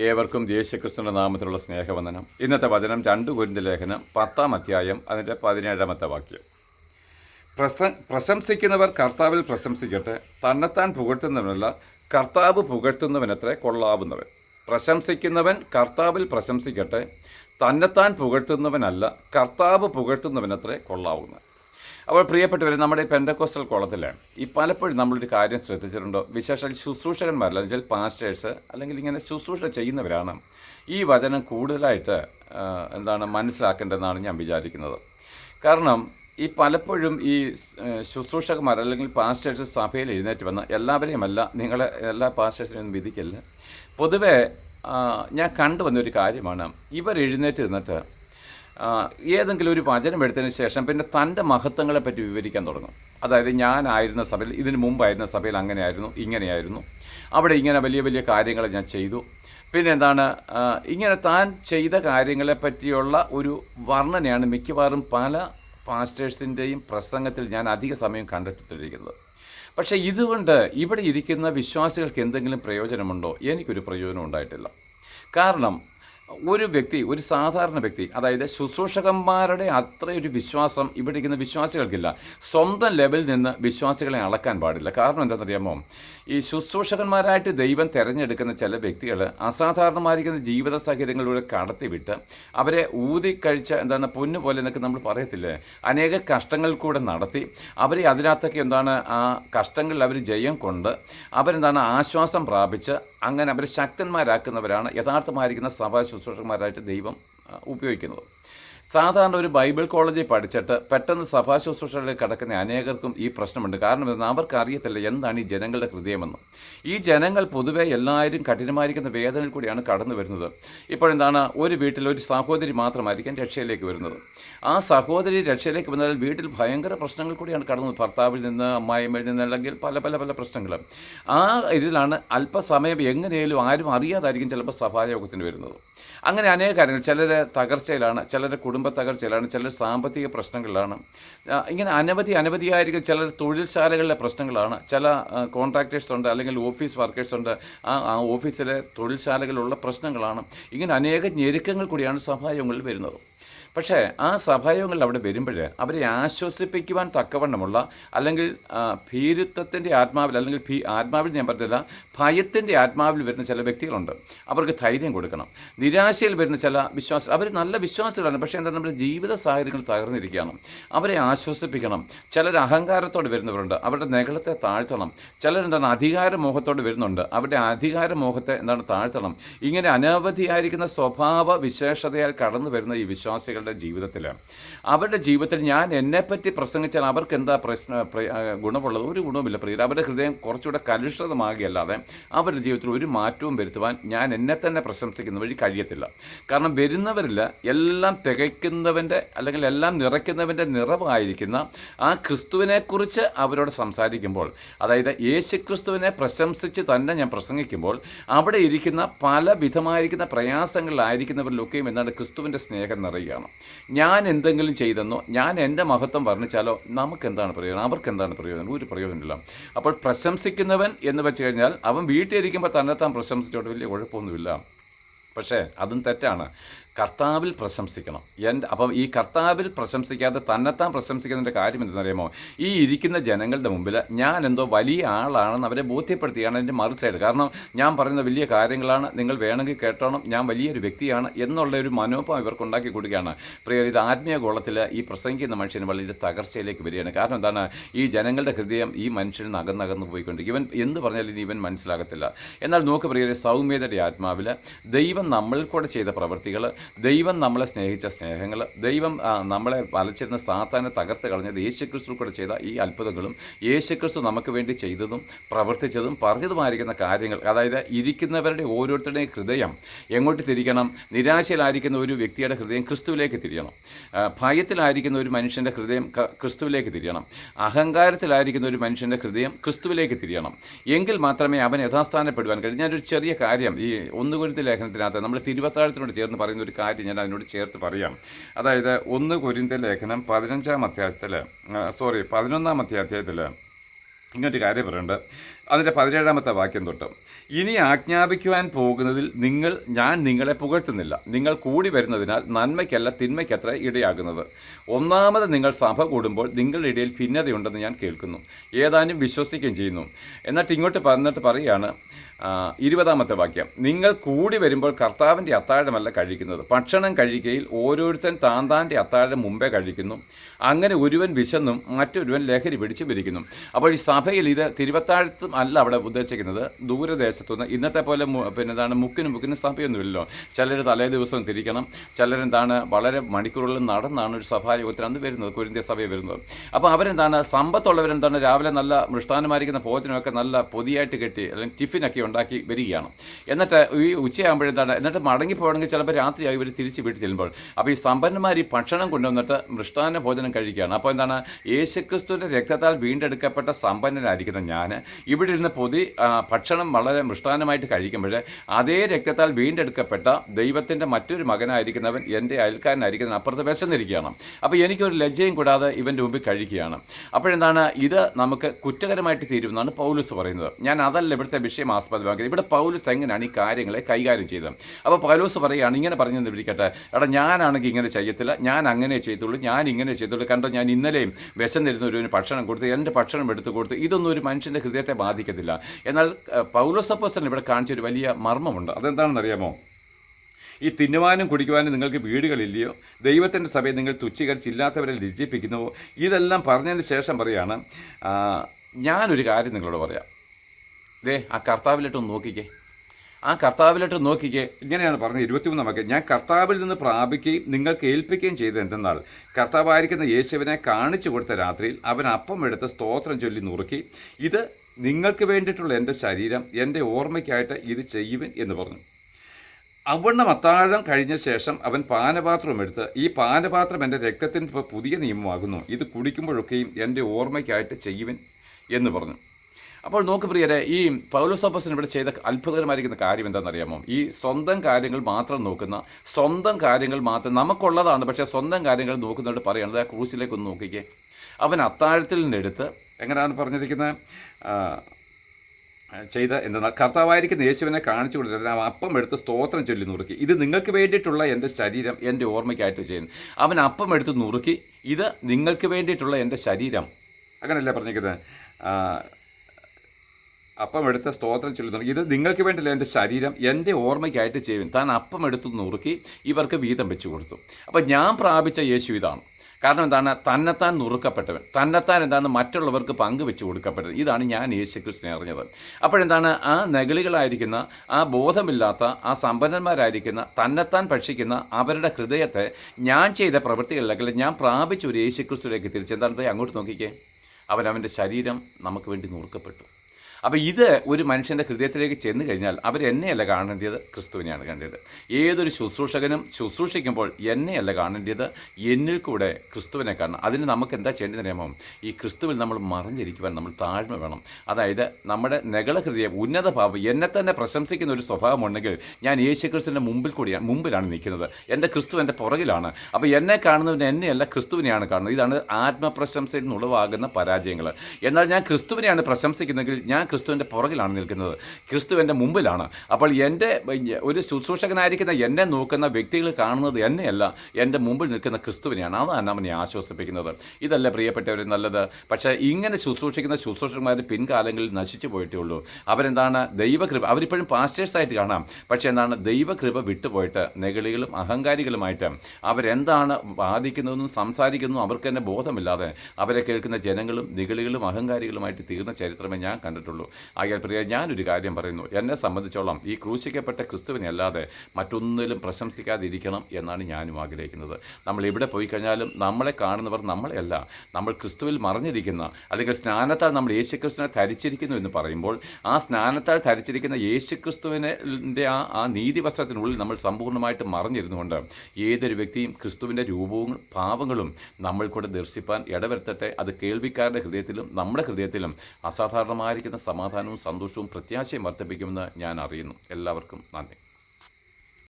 ഏവർക്കും യേശുക്രിസ്തുവിന്റെ നാമത്തിലുള്ള സ്നേഹവന്ദനം. ഇന്നത്തെ വചനം രണ്ട് കുരിന്റെ ലേഖനം പത്താം അധ്യായം അതിന്റെ പതിനേഴാമത്തെ വാക്യം. പ്രശ പ്രശംസിക്കുന്നവർ കർത്താവിൽ പ്രശംസിക്കട്ടെ. തന്നെത്താൻ പുകഴ്ത്തുന്നവനല്ല കർത്താവ് പുകഴ്ത്തുന്നവനത്രേ കൊള്ളാവുന്നവൻ. പ്രശംസിക്കുന്നവൻ കർത്താവിൽ പ്രശംസിക്കട്ടെ. തന്നെത്താൻ പുകഴ്ത്തുന്നവനല്ല കർത്താവ് പുകഴ്ത്തുന്നവനത്രേ കൊള്ളാവുന്നവൻ. അപ്പോൾ പ്രിയപ്പെട്ടവർ നമ്മുടെ പെൻഡക്കോസ്റ്റൽ കോളത്തിലാണ് ഈ പലപ്പോഴും നമ്മളൊരു കാര്യം ശ്രദ്ധിച്ചിട്ടുണ്ടോ? വിശേഷാൽ ശുശ്രൂഷകന്മാർ അല്ലെങ്കിൽ പാസ്റ്റേഴ്സ് അല്ലെങ്കിൽ ഇങ്ങനെ ശുശ്രൂഷ ചെയ്യുന്നവരാണ്. ഈ വചനം കൂടുതലായിട്ട് എന്താണ് മനസ്സിലാക്കേണ്ടതെന്നാണ് ഞാൻ വിചാരിക്കുന്നത്. കാരണം ഈ പലപ്പോഴും ഈ ശുശ്രൂഷകന്മാർ അല്ലെങ്കിൽ പാസ്റ്റേഴ്സ് സഭയിൽ എഴുന്നേറ്റ് വന്ന എല്ലാവരെയുമല്ല നിങ്ങളെ എല്ലാ പാസ്റ്റേഴ്സിനെയും വിധിക്കല്ല പൊതുവേ ഞാൻ കണ്ടുവന്നൊരു കാര്യമാണ്. ഇവർ എഴുന്നേറ്റ് നിന്നിട്ട് ഏതെങ്കിലും ഒരു വചനം എടുത്തതിന് ശേഷം പിന്നെ തന്റെ മഹത്വങ്ങളെ പറ്റി വിവരിക്കാൻ തുടങ്ങും. അതായത് ഞാനായിരുന്ന സഭയിൽ ഇതിന് മുമ്പായിരുന്ന സഭയിൽ അങ്ങനെയായിരുന്നു ഇങ്ങനെയായിരുന്നു. അവിടെ ഇങ്ങനെ വലിയ വലിയ കാര്യങ്ങൾ ഞാൻ ചെയ്തു. പിന്നെ എന്താണ് ഇങ്ങനെ താൻ ചെയ്ത കാര്യങ്ങളെ പറ്റിയുള്ള ഒരു വർണനയാണ് മിക്കവാറും പല പാസ്റ്റേഴ്സിന്റെയും പ്രസംഗത്തിൽ ഞാൻ അധിക സമയം കണ്ടിട്ടിരിക്കുന്നത് പക്ഷേ ഇതുകൊണ്ട് ഇവിടെ ഇരിക്കുന്ന വിശ്വാസികൾക്ക് എന്തെങ്കിലും പ്രയോജനമുണ്ടോ? എനിക്കൊരു പ്രയോജനം ഉണ്ടായിട്ടില്ല. കാരണം ഒരു വ്യക്തി ഒരു സാധാരണ വ്യക്തി അതായത് ശുശ്രൂഷകന്മാരുടെ അത്രയൊരു വിശ്വാസം ഇവിടെ ഇരിക്കുന്ന വിശ്വാസികൾക്കില്ല. സ്വന്തം ലെവലിൽ നിന്ന് വിശ്വാസികളെ അളക്കാൻ പാടില്ല. കാരണം എന്താണെന്നറിയാമോ? ഈ ശുശ്രൂഷകന്മാരായിട്ട് ദൈവം തിരഞ്ഞെടുക്കുന്ന ചില വ്യക്തികൾ അസാധാരണമായിരിക്കുന്ന ജീവിത സാഹചര്യങ്ങളിലൂടെ കടത്തിവിട്ട് അവരെ ഊതി കഴിച്ച എന്താണ് പൊന്നു പോലെ എന്നൊക്കെ നമ്മൾ പറയത്തില്ലേ? അനേക കഷ്ടങ്ങൾ കൂടെ നടത്തി അവരെ അതിനകത്തൊക്കെ എന്താണ് ആ കഷ്ടങ്ങളിൽ അവർ ജയം കൊണ്ട് അവരെന്താണ് ആശ്വാസം പ്രാപിച്ച് അങ്ങനെ അവരെ ശക്തന്മാരാക്കുന്നവരാണ് യഥാർത്ഥമായിരിക്കുന്ന സഭാ ശുശ്രൂഷകന്മാരായിട്ട് ദൈവം ഉപയോഗിക്കുന്നത്. സാധാരണ ഒരു ബൈബിൾ കോളേജിൽ പഠിച്ചിട്ട് പെട്ടെന്ന് സഭാ ശുശ്രൂഷകളിലേക്ക് കടക്കുന്ന അനേകർക്കും ഈ പ്രശ്നമുണ്ട്. കാരണം എന്താ? അവർക്ക് അറിയത്തില്ല എന്താണ് ഈ ജനങ്ങളുടെ ഹൃദയമെന്ന്. ഈ ജനങ്ങൾ പൊതുവേ എല്ലാവരും കഠിനമായിരിക്കുന്ന വേദനയിൽ കൂടിയാണ് കടന്നു വരുന്നത്. ഇപ്പോഴെന്താണ്? ഒരു വീട്ടിൽ ഒരു സഹോദരി മാത്രമായിരിക്കും രക്ഷയിലേക്ക് വരുന്നത്. ആ സഹോദരി രക്ഷയിലേക്ക് വന്നാൽ വീട്ടിൽ ഭയങ്കര പ്രശ്നങ്ങൾ കൂടിയാണ് കടന്നത്. ഭർത്താവിൽ നിന്ന് അമ്മായിമ്മയിൽ നിന്ന് അല്ലെങ്കിൽ പല പല പല പ്രശ്നങ്ങൾ. ആ ഇതിലാണ് അല്പസമയം എങ്ങനെയും ആരും അറിയാതായിരിക്കും ചിലപ്പോൾ സഭായോഗത്തിന് വരുന്നത്. അങ്ങനെ അനേക കാര്യങ്ങൾ. ചിലർ തകർച്ചയിലാണ് ചിലർ കുടുംബ തകർച്ചയിലാണ് ചിലർ സാമ്പത്തിക പ്രശ്നങ്ങളിലാണ്. ഇങ്ങനെ അനവധി അനവധിയായിരിക്കും ചിലർ തൊഴിൽശാലകളിലെ പ്രശ്നങ്ങളാണ്. ചില കോൺട്രാക്ടേഴ്സ് ഉണ്ട് അല്ലെങ്കിൽ ഓഫീസ് വർക്കേഴ്സ് ഉണ്ട്. ആ ആ ഓഫീസിലെ തൊഴിൽശാലകളിലുള്ള പ്രശ്നങ്ങളാണ്. ഇങ്ങനെ അനേക ഞെരുക്കങ്ങൾ കൂടിയാണ് സഭായോഗങ്ങളിൽ വരുന്നത്. പക്ഷേ ആ സഭായോഗങ്ങളിൽ അവിടെ വരുമ്പോൾ അവരെ ആശ്വസിപ്പിക്കുവാൻ തക്കവണ്ണമുള്ള അല്ലെങ്കിൽ ഭീരുത്വത്തിന്റെ ആത്മാവിൽ അല്ലെങ്കിൽ ഭീ ആത്മാവിൽ ഞാൻ പറഞ്ഞില്ല ഭയത്തിന്റെ ആത്മാവിൽ വരുന്ന ചില വ്യക്തികളുണ്ട്. അവർക്ക് ധൈര്യം കൊടുക്കണം. നിരാശയിൽ വരുന്ന ചില വിശ്വാസ അവർ നല്ല വിശ്വാസികളാണ്. പക്ഷേ എന്താ നമ്മുടെ ജീവിത സാഹചര്യങ്ങൾ തകർന്നിരിക്കുകയാണ്. അവരെ ആശ്വസിപ്പിക്കണം. ചിലർ അഹങ്കാരത്തോടെ വരുന്നവരുണ്ട്. അവരുടെ നെകളത്തെ താഴ്ത്തണം. ചിലരെന്താണ് അധികാരമോഹത്തോടെ വരുന്നുണ്ട്. അവരുടെ അധികാരമോഹത്തെ എന്താണ് താഴ്ത്തണം. ഇങ്ങനെ അനവധിയായിരിക്കുന്ന സ്വഭാവ വിശേഷതയാൽ കടന്നു വരുന്ന ഈ വിശ്വാസികളുടെ ജീവിതത്തിൽ അവരുടെ ജീവിതത്തിൽ ഞാൻ എന്നെപ്പറ്റി പ്രസംഗിച്ചാൽ അവർക്ക് എന്താ പ്രശ്ന ഗുണമുള്ളത്? ഒരു ഗുണവുമില്ല പ്രിയർ അവരുടെ ഹൃദയം കുറച്ചുകൂടെ കലുഷിതമാകുകയല്ലാതെ അവരുടെ ജീവിതത്തിൽ ഒരു മാറ്റവും വരുത്തുവാൻ ഞാൻ എന്നെ തന്നെ പ്രശംസിക്കുന്ന വഴി കഴിയത്തില്ല. കാരണം വരുന്നവരിൽ എല്ലാം തികയ്ക്കുന്നവന്റെ അല്ലെങ്കിൽ എല്ലാം നിറയ്ക്കുന്നവന്റെ നിറവായിരിക്കുന്ന ആ ക്രിസ്തുവിനെക്കുറിച്ച് അവരോട് സംസാരിക്കുമ്പോൾ അതായത് യേശു ക്രിസ്തുവിനെ പ്രശംസിച്ച് തന്നെ ഞാൻ പ്രസംഗിക്കുമ്പോൾ അവിടെ ഇരിക്കുന്ന പല വിധമായിരിക്കുന്ന പ്രയാസങ്ങളിലായിരിക്കുന്നവരിലൊക്കെയും എന്താണ് ക്രിസ്തുവിന്റെ സ്നേഹം നിറയുകയാണ്. ഞാൻ എന്തെങ്കിലും ചെയ്തെന്നോ ഞാൻ എന്റെ മഹത്വം വർണിച്ചാലോ നമുക്ക് എന്താണ് പ്രയോജനം? അവർക്ക് എന്താണ് പ്രയോജനം? ഒരു പ്രയോജനമില്ല അപ്പോൾ പ്രശംസിക്കുന്നവൻ എന്ന് വെച്ച് കഴിഞ്ഞാൽ അവൻ വീട്ടിലിരിക്കുമ്പോൾ തന്നെത്താൻ പ്രശംസിച്ചോട്ട് വലിയ കുഴപ്പമൊന്നുമില്ല. പക്ഷേ അതും തെറ്റാണ്. കർത്താവിൽ പ്രശംസിക്കണം. എന്റെ അപ്പം ഈ കർത്താവിൽ പ്രശംസിക്കാതെ തന്നെത്താൻ പ്രശംസിക്കുന്നതിന്റെ കാര്യം എന്തെന്നറിയാമോ? ഈ ഇരിക്കുന്ന ജനങ്ങളുടെ മുമ്പിൽ ഞാൻ എന്തോ വലിയ ആളാണെന്ന് അവരെ ബോധ്യപ്പെടുത്തിയാണ് എന്റെ മറു സൈഡ് കാരണം ഞാൻ പറയുന്ന വലിയ കാര്യങ്ങളാണ്. നിങ്ങൾ വേണമെങ്കിൽ കേട്ടോണം. ഞാൻ വലിയൊരു വ്യക്തിയാണ് എന്നുള്ള ഒരു മനോഭാവം ഇവർക്ക് ഉണ്ടാക്കി കൊടുക്കുകയാണ്. പ്രിയർ ഇത് ആത്മീയ ഗോളത്തിൽ ഈ പ്രസംഗിക്കുന്ന മനുഷ്യന് വളരെ തകർച്ചയിലേക്ക് വരികയാണ്. കാരണം എന്താണ്? ഈ ജനങ്ങളുടെ ഹൃദയം ഈ മനുഷ്യന് നകന്നകന്ന് പോയിക്കൊണ്ടിരിക്കും ഇവൻ എന്ത് പറഞ്ഞാലും ഇനി ഇവൻ മനസ്സിലാകത്തില്ല. എന്നാൽ നോക്ക് പ്രിയരെ സൗമ്യതയുടെ ആത്മാവിൽ ദൈവം നമ്മളിൽ കൂടെ ചെയ്ത പ്രവൃത്തികൾ ദൈവം നമ്മളെ സ്നേഹിച്ച സ്നേഹങ്ങൾ ദൈവം നമ്മളെ വലച്ചിരുന്ന സാത്താനെ തകർത്ത് കളഞ്ഞത് യേശുക്രിസ്തു കൂടെ ചെയ്ത ഈ അത്ഭുതങ്ങളും യേശുക്രിസ്തു നമുക്ക് വേണ്ടി ചെയ്തതും പ്രവർത്തിച്ചതും പറഞ്ഞതുമായിരിക്കുന്ന കാര്യങ്ങൾ അതായത് ഇരിക്കുന്നവരുടെ ഓരോരുത്തരുടെയും ഹൃദയം എങ്ങോട്ട് തിരിക്കണം നിരാശയിലായിരിക്കുന്ന ഒരു വ്യക്തിയുടെ ഹൃദയം ക്രിസ്തുവിലേക്ക് തിരിയണം. ഭയത്തിലായിരിക്കുന്ന ഒരു മനുഷ്യന്റെ ഹൃദയം ക്രിസ്തുവിലേക്ക് തിരിയണം. അഹങ്കാരത്തിലായിരിക്കുന്ന ഒരു മനുഷ്യന്റെ ഹൃദയം ക്രിസ്തുവിലേക്ക് തിരിയണം. എങ്കിൽ മാത്രമേ അവൻ യഥാസ്ഥാനപ്പെടുവാൻ കഴിയും. ഞാനൊരു ചെറിയ കാര്യം ഈ ഒന്നുകുരുത്തി ലേഖനത്തിനകത്ത് നമ്മൾ തിരുവത്താഴത്തിനോട് ചേർന്ന് പറയുന്ന ഒരു കാര്യം ഞാൻ അതിനോട് ചേർത്ത് പറയാം. അതായത് ഒന്ന് കുരിന്ത ലേഖനം പതിനഞ്ചാം അധ്യായത്തിൽ സോറി പതിനൊന്നാം അധ്യായത്തിൽ ഇങ്ങനൊരു കാര്യം പറയുന്നുണ്ട് അതിന്റെ പതിനേഴാമത്തെ വാക്യം തൊട്ട്. ഇനി ആജ്ഞാപിക്കുവാൻ പോകുന്നതിൽ നിങ്ങൾ ഞാൻ നിങ്ങളെ പുകഴ്ത്തുന്നില്ല. നിങ്ങൾ കൂടി വരുന്നതിനാൽ നന്മയ്ക്കല്ല തിന്മയ്ക്കത്ര ഇടയാകുന്നത്. ഒന്നാമത് നിങ്ങൾ സഭ കൂടുമ്പോൾ നിങ്ങളുടെ ഇടയിൽ ഭിന്നതയുണ്ടെന്ന് ഞാൻ കേൾക്കുന്നു. ഏതാനും വിശ്വസിക്കുകയും ചെയ്യുന്നു. എന്നിട്ട് ഇങ്ങോട്ട് പറഞ്ഞിട്ട് പറയുകയാണ് ഇരുപതാമത്തെ വാക്യം. നിങ്ങൾ കൂടി വരുമ്പോൾ കർത്താവിന്റെ അത്താഴമല്ല കഴിക്കുന്നത്. ഭക്ഷണം കഴിക്കുകയിൽ ഓരോരുത്തൻ താൻ താന്റെ അത്താഴം മുമ്പേ കഴിക്കുന്നു. അങ്ങനെ ഒരുവൻ വിശന്നും മറ്റൊരുവൻ ലഹരി പിടിച്ചു വിരിക്കുന്നു അപ്പോൾ ഈ സഭയിൽ ഇത് തിരുവത്താഴത്തും അല്ല അവിടെ ഉദ്ദേശിക്കുന്നത് ദൂരദേശത്തുനിന്ന് ഇന്നത്തെ പോലെ പിന്നെ എന്താണ് മുക്കിനും മുക്കിനും സഭയൊന്നുമില്ലല്ലോ ചിലർ തലേ ദിവസം തിരിക്കണം. ചിലരെന്താണ് വളരെ മണിക്കൂറുകളിൽ നടന്നാണ് ഒരു സഭാരി അന്ന് വരുന്നത് കുരിന്തിയ സഭയിൽ വരുന്നത്. അപ്പോൾ അവരെന്താണ് സമ്പത്തുള്ളവരെന്താണ് രാവിലെ നല്ല മൃഷ്ടാനമായിരിക്കുന്ന ഭോജനമൊക്കെ നല്ല പൊതിയായിട്ട് കെട്ടി അല്ലെങ്കിൽ ടിഫിനൊക്കെ ഉണ്ടാക്കി വരികയാണ്. എന്നിട്ട് ഈ ഉച്ചയാകുമ്പോഴെന്താണ് എന്നിട്ട് മടങ്ങി പോകണമെങ്കിൽ ചിലപ്പോൾ രാത്രിയായി ഇവർ തിരിച്ച് വീട്ടിൽ ചെല്ലുമ്പോൾ. അപ്പോൾ ഈ സമ്പന്നന്മാർ ഈ ഭക്ഷണം കൊണ്ടുവന്നിട്ട് മൃഷ്ടാന ഭോജനം കഴിക്കുകയാണ്. അപ്പോൾ എന്താണ് യേശുക്രിസ്തുവിന്റെ രക്തത്താൽ വീണ്ടെടുക്കപ്പെട്ട സമ്പന്നനായിരിക്കുന്ന ഞാൻ ഇവിടെ ഇരുന്ന് പൊതി ഭക്ഷണം വളരെ മൃഷ്ടാനമായിട്ട് കഴിക്കുമ്പോൾ അതേ രക്തത്താൽ വീണ്ടെടുക്കപ്പെട്ട ദൈവത്തിന്റെ മറ്റൊരു മകനായിരിക്കുന്നവൻ എന്റെ അയൽക്കാരനായിരിക്കുന്ന അപ്പുറത്ത് വിശന്നിരിക്കുകയാണ്. അപ്പോൾ എനിക്കൊരു ലജ്ജയും കൂടാതെ ഇവന്റെ മുമ്പിൽ കഴിക്കുകയാണ്. അപ്പോഴെന്താണ്? ഇത് നമുക്ക് കുറ്റകരമായിട്ട് തീരുമെന്നാണ് പൗലൂസ് പറയുന്നത്. ഞാൻ അതല്ല ഇവിടുത്തെ വിഷയം ആസ്പദമാക്കിയത്. ഇവിടെ പൗലൂസ് എങ്ങനെയാണ് ഈ കാര്യങ്ങളെ കൈകാര്യം ചെയ്തത്? അപ്പോൾ പൗലൂസ് പറയുകയാണ് ഇങ്ങനെ പറഞ്ഞെന്ന് വിളിക്കട്ടെ. എടാ ഞാനാണെങ്കിൽ ഇങ്ങനെ ചെയ്യത്തില്ല. ഞാൻ അങ്ങനെ ചെയ്തുള്ളൂ. ഞാൻ ഇങ്ങനെ ചെയ്തുള്ളൂ. കണ്ടോ ഞാൻ ഇന്നലെയും വിശന്നിരുന്ന ഒരു ഭക്ഷണം കൊടുത്ത് എന്റെ ഭക്ഷണം എടുത്തു കൊടുത്തു ഇതൊന്നും ഒരു മനുഷ്യന്റെ ഹൃദയത്തെ ബാധിക്കത്തില്ല. എന്നാൽ ഏഹ്, ഇവിടെ കാണിച്ച ഒരു വലിയ മർമ്മമുണ്ട്. അതെന്താണെന്ന് അറിയാമോ ഈ തിന്നുവാനും കുടിക്കുവാനും നിങ്ങൾക്ക് വീടുകളില്ലയോ? ദൈവത്തിന്റെ സഭയെ നിങ്ങൾ തുച്ഛീകരിച്ചില്ലാത്തവരെ ലജ്ജിപ്പിക്കുന്നുവോ? ഇതെല്ലാം പറഞ്ഞതിന് ശേഷം പറയാണ് ഞാനൊരു കാര്യം നിങ്ങളോട് പറയാം. ദേ ആ കർത്താവിലിട്ടൊന്ന് നോക്കിക്കേ. ആ കർത്താവിലോട്ട് നോക്കിക്കേ ഇങ്ങനെയാണ് പറഞ്ഞത് ഇരുപത്തിമൂന്നാം വാക്യം. ഞാൻ കർത്താവിൽ നിന്ന് പ്രാപിക്കുകയും നിങ്ങൾക്ക് ഏൽപ്പിക്കുകയും ചെയ്തത് എന്തെന്നാൽ കർത്താവായിരിക്കുന്ന യേശുവിനെ കാണിച്ചു കൊടുത്ത രാത്രിയിൽ അവൻ അപ്പം എടുത്ത് സ്തോത്രം ചൊല്ലി നുറുക്കി ഇത് നിങ്ങൾക്ക് വേണ്ടിയിട്ടുള്ള എന്റെ ശരീരം എന്റെ ഓർമ്മയ്ക്കായിട്ട് ഇത് ചെയ്യുവൻ എന്ന് പറഞ്ഞു. അവണ്ണം അത്താഴം കഴിഞ്ഞ ശേഷം അവൻ പാനപാത്രം എടുത്ത് ഈ പാനപാത്രം എന്റെ രക്തത്തിന് പുതിയ നിയമമാകുന്നു ഇത് കുടിക്കുമ്പോഴൊക്കെയും എന്റെ ഓർമ്മയ്ക്കായിട്ട് ചെയ്യുവൻ എന്ന് പറഞ്ഞു. അപ്പോൾ നോക്ക് പ്രിയരെ ഈ പൗലോസോപ്പസിന് ഇവിടെ ചെയ്ത അത്ഭുതകരമായിരിക്കുന്ന കാര്യം എന്താണെന്നറിയാമോ? ഈ സ്വന്തം കാര്യങ്ങൾ മാത്രം നോക്കുന്ന സ്വന്തം കാര്യങ്ങൾ മാത്രം നമുക്കുള്ളതാണ് പക്ഷേ സ്വന്തം കാര്യങ്ങൾ നോക്കുന്നവരോട് പറയുന്നത് ആ ക്രൂസിലേക്ക് ഒന്ന് നോക്കിക്കേ. അവൻ അത്താഴത്തിൽ നിന്നെടുത്ത് എങ്ങനെയാണ് പറഞ്ഞിരിക്കുന്നത്? ചെയ്ത എന്തെന്നാൽ കർത്താവായിരിക്കുന്ന യേശുവിനെ കാണിച്ചു കൊടുത്തിരുന്നത് അവൻ അപ്പം എടുത്ത് സ്തോത്രം ചൊല്ലി നുറുക്കി. ഇത് നിങ്ങൾക്ക് വേണ്ടിയിട്ടുള്ള എന്റെ ശരീരം എന്റെ ഓർമ്മയ്ക്കായിട്ട് ചെയ്യുന്നു. അവൻ അപ്പം എടുത്ത് നുറുക്കി ഇത് നിങ്ങൾക്ക് വേണ്ടിയിട്ടുള്ള എന്റെ ശരീരം. അങ്ങനെയല്ലേ പറഞ്ഞിരിക്കുന്നത്? അപ്പം എടുത്ത സ്തോത്രം ചൊല്ലുന്നു. ഇത് നിങ്ങൾക്ക് വേണ്ടിയില്ല എന്റെ ശരീരം? എന്റെ ഓർമ്മയ്ക്കായിട്ട് ചെയ്യും താൻ അപ്പം എടുത്ത് നുറുക്കി ഇവർക്ക് വീതം വെച്ചു കൊടുത്തു. അപ്പം ഞാൻ പ്രാപിച്ച യേശു ഇതാണ്. കാരണം എന്താണ്? തന്നെത്താൻ നുറുക്കപ്പെട്ടവൻ. തന്നെത്താൻ എന്താണ്? മറ്റുള്ളവർക്ക് പങ്കുവെച്ച് കൊടുക്കപ്പെട്ടത്. ഇതാണ് ഞാൻ യേശുക്രിസ്തുവിനെ അറിഞ്ഞത്. അപ്പോഴെന്താണ്? ആ നഗളികളായിരിക്കുന്ന ആ ബോധമില്ലാത്ത ആ സമ്പന്നന്മാരായിരിക്കുന്ന തന്നെത്താൻ ഭക്ഷിക്കുന്ന അവരുടെ ഹൃദയത്തെ ഞാൻ ചെയ്ത പ്രവൃത്തികളിലേക്ക് ഞാൻ പ്രാപിച്ച ഒരു യേശുക്രിസ്തുവിലേക്ക് തിരിച്ചെന്താണ് അങ്ങോട്ട് നോക്കിക്കേ. അവൻ അവന്റെ ശരീരം നമുക്ക് വേണ്ടി നുറുക്കപ്പെട്ടു. അപ്പോൾ ഇത് ഒരു മനുഷ്യന്റെ ഹൃദയത്തിലേക്ക് ചെന്ന് കഴിഞ്ഞാൽ അവർ എന്നെയല്ല കാണേണ്ടത് ക്രിസ്തുവിനെയാണ് കണ്ടത്. ഏതൊരു ശുശ്രൂഷകനും ശുശ്രൂഷിക്കുമ്പോൾ എന്നെയല്ല കാണേണ്ടത് എന്നിൽ കൂടെ ക്രിസ്തുവിനെ കാണണം. അതിന് നമുക്ക് എന്താ ചെയ്യേണ്ടത് നിയമം ഈ ക്രിസ്തുവിൽ നമ്മൾ മറിഞ്ഞിരിക്കുവാൻ നമ്മൾ താഴ്മ വേണം. അതായത് നമ്മുടെ നഗള ഹൃദയം ഉന്നത ഭാവം എന്നെ തന്നെ പ്രശംസിക്കുന്ന ഒരു സ്വഭാവമുണ്ടെങ്കിൽ ഞാൻ യേശു ക്രിസ്തുവിന്റെ മുമ്പിൽ കൂടിയാണ് മുമ്പിലാണ് നിൽക്കുന്നത്. എന്റെ ക്രിസ്തു എന്റെ പുറകിലാണ്. അപ്പോൾ എന്നെ കാണുന്നവന് എന്നെയല്ല ക്രിസ്തുവിനെയാണ് കാണുന്നത്. ഇതാണ് ആത്മപ്രശംസയിൽ നിന്നുളവാകുന്ന പരാജയങ്ങൾ. എന്നാൽ ഞാൻ ക്രിസ്തുവിനെയാണ് പ്രശംസിക്കുന്നതെങ്കിൽ ഞാൻ ക്രിസ്തുവിന്റെ പുറകിലാണ് നിൽക്കുന്നത്. ക്രിസ്തു എന്റെ മുമ്പിലാണ്. അപ്പോൾ എന്റെ ഒരു ശുശ്രൂഷകനായിരിക്കുന്ന എന്നെ നോക്കുന്ന വ്യക്തികൾ കാണുന്നത് എന്നെയല്ല എന്റെ മുമ്പിൽ നിൽക്കുന്ന ക്രിസ്തുവിനെയാണ്. അതാണ് അവനെ ആശ്വസിപ്പിക്കുന്നത്. ഇതല്ല പ്രിയപ്പെട്ടവർ നല്ലത്. പക്ഷേ ഇങ്ങനെ ശുശ്രൂഷിക്കുന്ന ശുശ്രൂഷകന്മാർ പിൻകാലങ്ങളിൽ നശിച്ചു പോയിട്ടേ ഉള്ളൂ. അവരെന്താണ്? ദൈവകൃപ. അവരിപ്പോഴും പാസ്റ്റേഴ്സായിട്ട് കാണാം. പക്ഷേ എന്താണ്? ദൈവകൃപ വിട്ടുപോയിട്ട് നെഗളികളും അഹങ്കാരികളുമായിട്ട് അവരെന്താണ് വാദിക്കുന്നതെന്നും സംസാരിക്കുന്നതും അവർക്ക് തന്നെ ബോധമില്ലാതെ അവരെ കേൾക്കുന്ന ജനങ്ങളും നിഗളികളും അഹങ്കാരികളുമായിട്ട് തീർന്ന ചരിത്രമേ ഞാൻ കണ്ടിട്ടുള്ളൂ. ആകയാൽ പ്രിയ ഞാനൊരു കാര്യം പറയുന്നു. എന്നെ സംബന്ധിച്ചോളം ഈ ക്രൂശിക്കപ്പെട്ട ക്രിസ്തുവിനെ അല്ലാതെ മറ്റൊന്നിലും പ്രശംസിക്കാതിരിക്കണം എന്നാണ് ഞാനും ആഗ്രഹിക്കുന്നത്. നമ്മൾ എവിടെ പോയി കഴിഞ്ഞാലും നമ്മളെ കാണുന്നവർ നമ്മളെയല്ല. നമ്മൾ ക്രിസ്തുവിൽ മറിഞ്ഞിരിക്കുന്ന അല്ലെങ്കിൽ സ്നാനത്താൽ നമ്മൾ യേശുക്രിസ്തുവിനെ ധരിച്ചിരിക്കുന്നു എന്ന് പറയുമ്പോൾ ആ സ്നാനത്താൽ ധരിച്ചിരിക്കുന്ന യേശുക്രിസ്തുവിനെ ആ ആ നീതി വസ്ത്രത്തിനുള്ളിൽ നമ്മൾ സമ്പൂർണമായിട്ട് മറിഞ്ഞിരുന്നുകൊണ്ട് ഏതൊരു വ്യക്തിയും ക്രിസ്തുവിന്റെ രൂപവും ഭാവങ്ങളും നമ്മൾ കൂടെ ദർശിപ്പാൻ ഇടവരുത്തട്ടെ. അത് കേൾവിക്കാരുടെ ഹൃദയത്തിലും നമ്മുടെ ഹൃദയത്തിലും അസാധാരണമായിരിക്കുന്ന സമാധാനവും സന്തോഷവും പ്രത്യാശയും വർദ്ധിപ്പിക്കുമെന്ന് ഞാൻ അറിയുന്നു. എല്ലാവർക്കും നന്ദി.